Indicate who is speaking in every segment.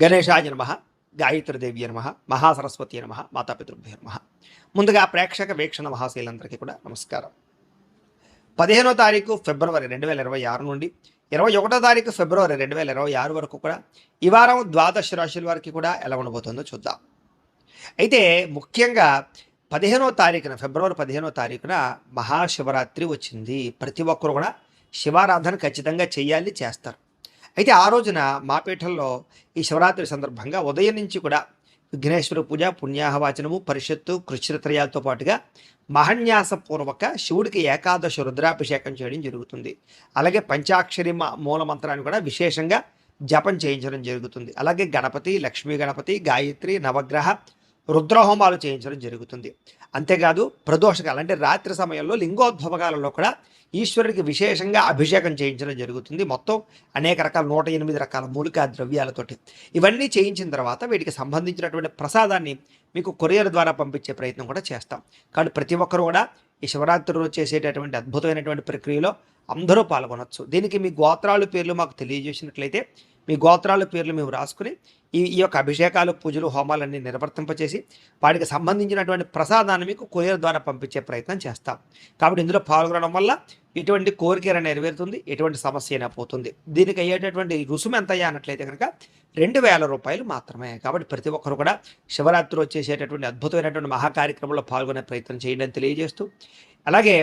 Speaker 1: గణేశాయ నమ గాయత్రిదేవి నమ మహాసరస్వతి నమ మాతాపితృభ్య నమ. ముందుగా ప్రేక్షక వీక్షణ మహాశీలందరికీ కూడా నమస్కారం. పదిహేనో తారీఖు ఫిబ్రవరి రెండు వేల ఇరవై ఆరు నుండి ఇరవై ఒకటో తారీఖు ఫిబ్రవరి రెండు వేల ఇరవై ఆరు వరకు కూడా ఈ వారం ద్వాదశ రాశుల వారికి కూడా ఎలా ఉండబోతుందో చూద్దాం. అయితే ముఖ్యంగా పదిహేనో తారీఖున ఫిబ్రవరి పదిహేనో తారీఖున మహాశివరాత్రి వచ్చింది. ప్రతి ఒక్కరు కూడా శివారాధన ఖచ్చితంగా చేయాలి చేస్తారు. అయితే ఆ రోజున మా ఈ శివరాత్రి సందర్భంగా ఉదయం నుంచి కూడా విఘ్నేశ్వర పూజ పుణ్యాహవాచనము పరిషత్తు కృష్ణత్రయాలతో పాటుగా మహన్యాసపూర్వక శివుడికి ఏకాదశ రుద్రాభిషేకం చేయడం జరుగుతుంది. అలాగే పంచాక్షరి మ- మూల మంత్రాన్ని కూడా విశేషంగా జపం చేయించడం జరుగుతుంది. అలాగే గణపతి లక్ష్మీ గణపతి గాయత్రి నవగ్రహ రుద్రహోమాలు చేయించడం జరుగుతుంది. అంతేకాదు ప్రదోషకాలు అంటే రాత్రి సమయంలో లింగోద్భవకాలంలో కూడా ఈశ్వరుడికి విశేషంగా అభిషేకం చేయించడం జరుగుతుంది. మొత్తం అనేక రకాల నూట ఎనిమిది రకాల మూలికా ద్రవ్యాలతోటి. ఇవన్నీ చేయించిన తర్వాత వీటికి సంబంధించినటువంటి ప్రసాదాన్ని మీకు కొరియర్ ద్వారా పంపించే ప్రయత్నం కూడా చేస్తాం. కాబట్టి ప్రతి ఒక్కరు కూడా ఈ శివరాత్రి రోజు చేసేటటువంటి అద్భుతమైనటువంటి ప్రక్రియలో అందరూ పాల్గొనవచ్చు దీనికి మీ గోత్రాల పేర్లు మాకు తెలియజేసినట్లయితే మీ గోత్రాల పేర్లు మేము రాసుకుని ఈ ఈ యొక్క అభిషేకాలు పూజలు హోమాలన్నీ నిర్వర్తింపచేసి వాటికి సంబంధించినటువంటి ప్రసాదాన్ని మీకు కొరియర్ ద్వారా పంపించే ప్రయత్నం చేస్తాం. కాబట్టి ఇందులో పాల్గొనడం వల్ల ఎటువంటి కోరికేర నెరవేరుతుంది? ఎటువంటి సమస్య అయినా పోతుంది. దీనికి అయ్యేటటువంటి రుసుము ఎంత అయ్యా అన్నట్లయితే కనుక రెండు వేల రూపాయలు మాత్రమే. కాబట్టి ప్రతి ఒక్కరు కూడా శివరాత్రి వచ్చేసేటటువంటి అద్భుతమైనటువంటి మహాకార్యక్రమంలో పాల్గొనే ప్రయత్నం చేయండి అని తెలియజేస్తూ అలాగే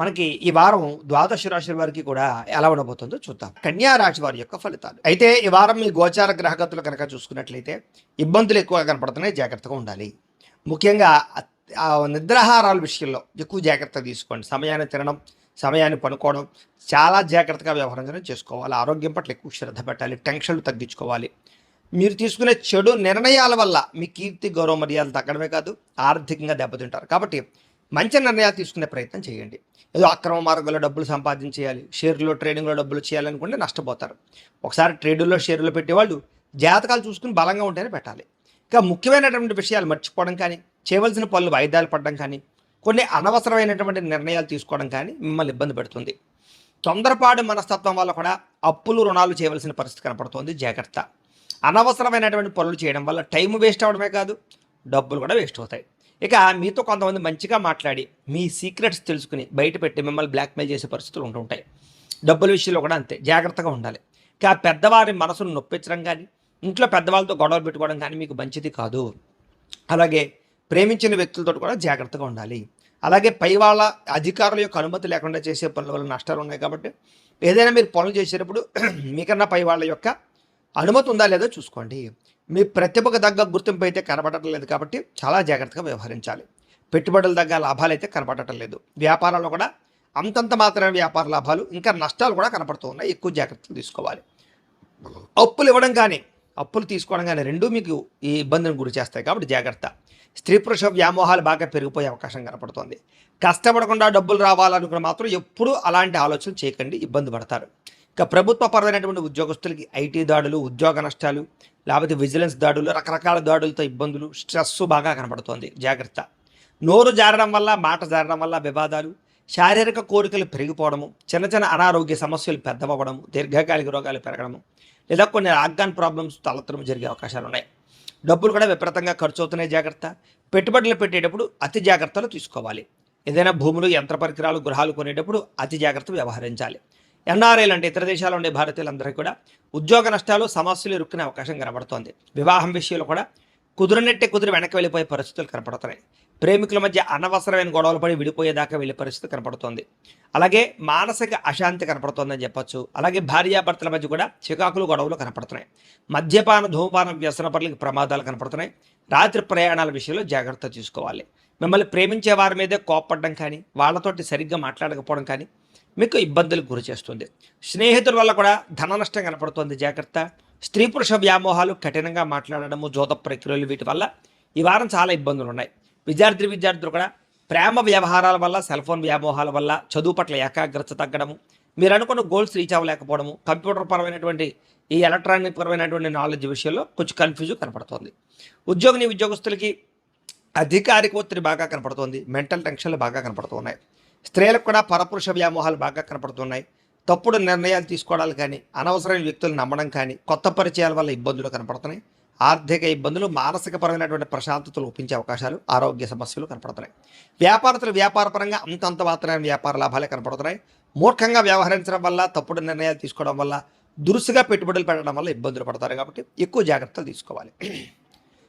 Speaker 1: మనకి ఈ వారం ద్వాదశ రాశుల వారికి కూడా ఎలా ఉండబోతుందో చూద్దాం. కన్యా రాశి వారి యొక్క ఫలితాలు. అయితే ఈ వారం మీ గోచార గ్రహగతులు కనుక చూసుకున్నట్లయితే ఇబ్బందులు ఎక్కువగా కనపడుతున్నాయి జాగ్రత్తగా ఉండాలి. ముఖ్యంగా నిద్రాహారాల విషయంలో ఎక్కువ జాగ్రత్త తీసుకోండి. సమయాన్ని తినడం సమయాన్ని పనుకోవడం చాలా జాగ్రత్తగా వ్యవహరించడం చేసుకోవాలి. ఆరోగ్యం పట్ల ఎక్కువ శ్రద్ధ పెట్టాలి టెన్షన్లు తగ్గించుకోవాలి. మీరు తీసుకునే చెడు నిర్ణయాల వల్ల మీ కీర్తి గౌరవ మర్యాదలు తగ్గడమే కాదు ఆర్థికంగా దెబ్బతింటారు. కాబట్టి మంచి నిర్ణయాలు తీసుకునే ప్రయత్నం చేయండి. ఏదో అక్రమ మార్గంలో డబ్బులు సంపాదించేయాలి షేర్లో ట్రేడింగ్లో డబ్బులు చేయాలనుకుంటే నష్టపోతారు. ఒకసారి ట్రేడుల్లో షేర్లు పెట్టేవాళ్ళు జాతకాలు చూసుకుని బలంగా ఉంటేనే పెట్టాలి. ఇంకా ముఖ్యమైనటువంటి విషయాలు మర్చిపోవడం కానీ చేయవలసిన పనులు వాయిదాలు పడడం కానీ కొన్ని అనవసరమైనటువంటి నిర్ణయాలు తీసుకోవడం కానీ మిమ్మల్ని ఇబ్బంది పెడుతుంది. తొందరపాటు మనస్తత్వం వల్ల కూడా అప్పులు రుణాలు చేయవలసిన పరిస్థితి కనపడుతోంది. జాగ్రత్త. అనవసరమైనటువంటి పనులు చేయడం వల్ల టైం వేస్ట్ అవడమే కాదు డబ్బులు కూడా వేస్ట్ అవుతాయి. ఇక మీతో కొంతమంది మంచిగా మాట్లాడి మీ సీక్రెట్స్ తెలుసుకుని బయట పెట్టి మిమ్మల్ని బ్లాక్మెయిల్ చేసే పరిస్థితులు ఉంటుంటాయి డబ్బుల విషయంలో కూడా అంతే. జాగ్రత్తగా ఉండాలి. ఇక పెద్దవారి మనసును నొప్పించడం కానీ ఇంట్లో పెద్దవాళ్ళతో గొడవలు పెట్టుకోవడం కానీ మీకు మంచిది కాదు. అలాగే ప్రేమించిన వ్యక్తులతో కూడా జాగ్రత్తగా ఉండాలి. అలాగే పై వాళ్ళ అధికారుల యొక్క అనుమతి లేకుండా చేసే పనుల వల్ల నష్టాలు ఉన్నాయి కాబట్టి ఏదైనా మీరు పనులు చేసేటప్పుడు మీకన్నా పై వాళ్ళ యొక్క అనుమతి ఉందా లేదో చూసుకోండి. మీ ప్రతిభకు తగ్గ గుర్తింపు అయితే కనబడటం లేదు కాబట్టి చాలా జాగ్రత్తగా వ్యవహరించాలి. పెట్టుబడుల తగ్గ లాభాలు అయితే కనబడటం లేదు. వ్యాపారాల్లో కూడా అంతంత మాత్రమే వ్యాపార లాభాలు ఇంకా నష్టాలు కూడా కనపడుతూ ఉన్నాయి. ఎక్కువ జాగ్రత్తలు తీసుకోవాలి. అప్పులు ఇవ్వడం కానీ అప్పులు తీసుకోవడం కానీ రెండూ మీకు ఈ ఇబ్బందిని గురి చేస్తాయి కాబట్టి జాగ్రత్త. స్త్రీ పురుష వ్యామోహాలు బాగా పెరిగిపోయే అవకాశం కనపడుతుంది. కష్టపడకుండా డబ్బులు రావాలనుకున్న మాత్రం ఎప్పుడూ అలాంటి ఆలోచన చేయకండి. ఇబ్బంది పడతారు. ఇక ప్రభుత్వ పరమైనటువంటి ఉద్యోగస్తులకి ఐటీ దాడులు ఉద్యోగ నష్టాలు లేకపోతే విజిలెన్స్ దాడులు రకరకాల దాడులతో ఇబ్బందులు స్ట్రెస్ బాగా కనపడుతోంది జాగ్రత్త. నోరు జారడం వల్ల మాట జారడం వల్ల వివాదాలు శారీరక కోరికలు పెరిగిపోవడము చిన్న చిన్న అనారోగ్య సమస్యలు పెద్దవడము దీర్ఘకాలిక రోగాలు పెరగడము లేదా కొన్ని ఆర్గాన్ ప్రాబ్లమ్స్ తలెత్తడం జరిగే అవకాశాలు ఉన్నాయి. డబ్బులు కూడా విపరీతంగా ఖర్చు అవుతున్నాయి జాగ్రత్త. పెట్టుబడులు పెట్టేటప్పుడు అతి జాగ్రత్తలు తీసుకోవాలి. ఏదైనా భూములు యంత్ర పరికరాలు గృహాలు కొనేటప్పుడు అతి జాగ్రత్త వ్యవహరించాలి. ఎన్ఆర్ఐలు అంటే ఇతర దేశాల్లో ఉండే భారతీయులందరికీ కూడా ఉద్యోగ నష్టాలు సమస్యలు ఇరుక్కునే అవకాశం కనబడుతోంది. వివాహం విషయంలో కూడా కుదురనట్టే కుదిరి వెనక్కి వెళ్ళిపోయే పరిస్థితులు కనపడుతున్నాయి. ప్రేమికుల మధ్య అనవసరమైన గొడవలు పడి విడిపోయేదాకా వెళ్ళే పరిస్థితి కనపడుతోంది. అలాగే మానసిక అశాంతి కనపడుతోందని చెప్పొచ్చు. అలాగే భార్యాభర్తల మధ్య కూడా చికాకులు గొడవలు కనపడుతున్నాయి. మద్యపాన ధూమపాన వ్యసన పనులకి ప్రమాదాలు కనపడుతున్నాయి. రాత్రి ప్రయాణాల విషయంలో జాగ్రత్త తీసుకోవాలి. మిమ్మల్ని ప్రేమించే వారి మీదే కోప్పడడం కానీ వాళ్ళతోటి సరిగ్గా మాట్లాడకపోవడం కానీ మీకు ఇబ్బందులకు గురి చేస్తుంది. స్నేహితుల వల్ల కూడా ధన నష్టం కనపడుతుంది. జాగ్రత్త. స్త్రీ పురుష వ్యామోహాలు కఠినంగా మాట్లాడడము జోత ప్రక్రియలు వీటి వల్ల ఈ వారం చాలా ఇబ్బందులు ఉన్నాయి. విద్యార్థి విద్యార్థులు కూడా ప్రేమ వ్యవహారాల వల్ల సెల్ ఫోన్ వ్యామోహాల వల్ల చదువు పట్ల ఏకాగ్రత తగ్గడము మీరు అనుకున్న గోల్స్ రీచ్ అవ్వలేకపోవడము కంప్యూటర్ పరమైనటువంటి ఈ ఎలక్ట్రానిక్ పరమైనటువంటి నాలెడ్జ్ విషయంలో కొంచెం కన్ఫ్యూజ్ కనపడుతుంది. ఉద్యోగిని ఉద్యోగస్తులకి అధికారిక ఒత్తిడి బాగా కనపడుతుంది. మెంటల్ టెన్షన్లు బాగా కనపడుతున్నాయి. స్త్రీలకు కూడా పరపురుష వ్యామోహాలు బాగా కనపడుతున్నాయి. తప్పుడు నిర్ణయాలు తీసుకోవడాలు కానీ అనవసరమైన వ్యక్తులు నమ్మడం కానీ కొత్త పరిచయాల వల్ల ఇబ్బందులు కనపడుతున్నాయి. ఆర్థిక ఇబ్బందులు మానసికపరమైనటువంటి ప్రశాంతతలు ఒప్పించే అవకాశాలు ఆరోగ్య సమస్యలు కనపడుతున్నాయి. వ్యాపారస్తులు వ్యాపారపరంగా అంతంత మాత్రమే వ్యాపార లాభాలే కనపడుతున్నాయి. మూర్ఖంగా వ్యవహరించడం వల్ల తప్పుడు నిర్ణయాలు తీసుకోవడం వల్ల దురుసుగా పెట్టుబడులు పెట్టడం వల్ల ఇబ్బందులు పడతారు కాబట్టి ఎక్కువ జాగ్రత్తలు తీసుకోవాలి.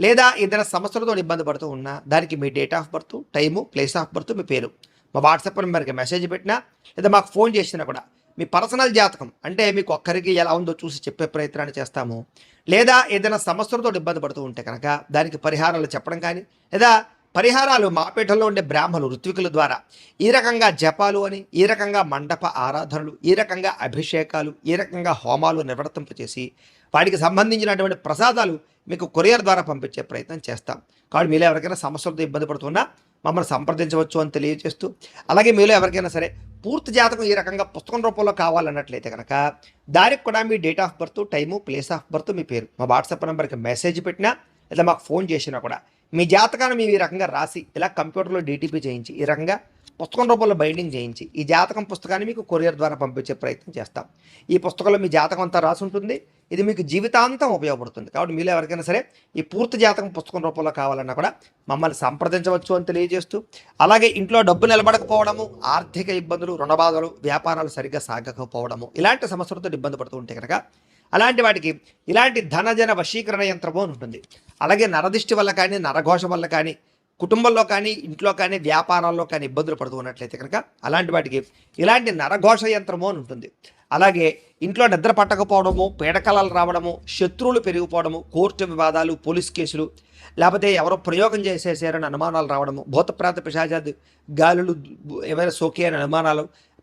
Speaker 1: లేదా ఏదైనా సమస్యలతో ఇబ్బంది పడుతూ ఉన్నా దానికి మీ date of birth time place of birth మీ పేరు. మా వాట్సాప్ నెంబర్కి మెసేజ్ పెట్టినా లేదా మాకు ఫోన్ చేసినా కూడా మీ పర్సనల్ జాతకం అంటే మీకు ఒక్కరికి ఎలా ఉందో చూసి చెప్పే ప్రయత్నాన్ని చేస్తాము. లేదా ఏదైనా సమస్యలతో ఇబ్బంది పడుతూ ఉంటే కనుక దానికి పరిహారాలు చెప్పడం కానీ లేదా పరిహారాలు మాపేటలో ఉండే బ్రాహ్మలు ఋత్వికుల ద్వారా ఈ రకంగా జపాలు అని ఈ రకంగా మండప ఆరాధనలు ఈ రకంగా అభిషేకాలు ఈ రకంగా హోమాలు నిర్వర్తింపచేసి వాటికి సంబంధించినటువంటి ప్రసాదాలు మీకు కొరియర్ ద్వారా పంపించే ప్రయత్నం చేస్తాం. కాబట్టి మీలో ఎవరికైనా సమస్యలతో ఇబ్బంది పడుతున్నా మమ్మల్ని సంప్రదించవచ్చు అని తెలియజేస్తూ అలాగే మీలో ఎవరికైనా సరే పూర్తి జాతకం ఈ రకంగా పుస్తకం రూపంలో కావాలన్నట్లయితే కనుక దానికి కూడా మీ date of birth time place of birth మీ పేరు మా వాట్సాప్ నెంబర్కి మెసేజ్ పెట్టినా లేదా మాకు ఫోన్ చేసినా కూడా మీ జాతకాన్ని మేము ఈ రకంగా రాసి ఇలా కంప్యూటర్లో డీటీపీ చేయించి ఈ రకంగా పుస్తకం రూపంలో బైండింగ్ చేయించి ఈ జాతకం పుస్తకాన్ని మీకు కొరియర్ ద్వారా పంపించే ప్రయత్నం చేస్తాం. ఈ పుస్తకంలో మీ జాతకం అంతా రాసి ఉంటుంది. ఇది మీకు జీవితాంతం ఉపయోగపడుతుంది. కాబట్టి మీలో ఎవరికైనా సరే ఈ పూర్తి జాతకం పుస్తకం రూపంలో కావాలన్నా కూడా మమ్మల్ని సంప్రదించవచ్చు అని తెలియజేస్తూ అలాగే ఇంట్లో డబ్బు నిలబడకపోవడము ఆర్థిక ఇబ్బందులు రుణబాధలు వ్యాపారాలు సరిగ్గా సాగకపోవడము ఇలాంటి సమస్యలతో ఇబ్బంది పడుతూ ఉంటే కనుక అలాంటి వాటికి ఇలాంటి ధనజన వశీకరణ యంత్రము అని ఉంటుంది. అలాగే నరదిష్టి వల్ల కానీ నరఘోష వల్ల కానీ కుటుంబంలో కానీ ఇంట్లో కానీ వ్యాపారాల్లో కానీ ఇబ్బందులు పడుతూ ఉన్నట్లయితే కనుక అలాంటి వాటికి ఇలాంటి నరఘోష యంత్రము అని ఉంటుంది. అలాగే ఇంట్లో నిద్ర పట్టకపోవడము పీడకలలు రావడము శత్రువులు పెరిగిపోవడము కోర్టు వివాదాలు పోలీస్ కేసులు లేకపోతే ఎవరో ప్రయోగం చేసేసారని అనుమానాలు రావడము భూతప్రాంత పిశాచాది గాలులు ఏమైనా సోకే అని అనుమానాలు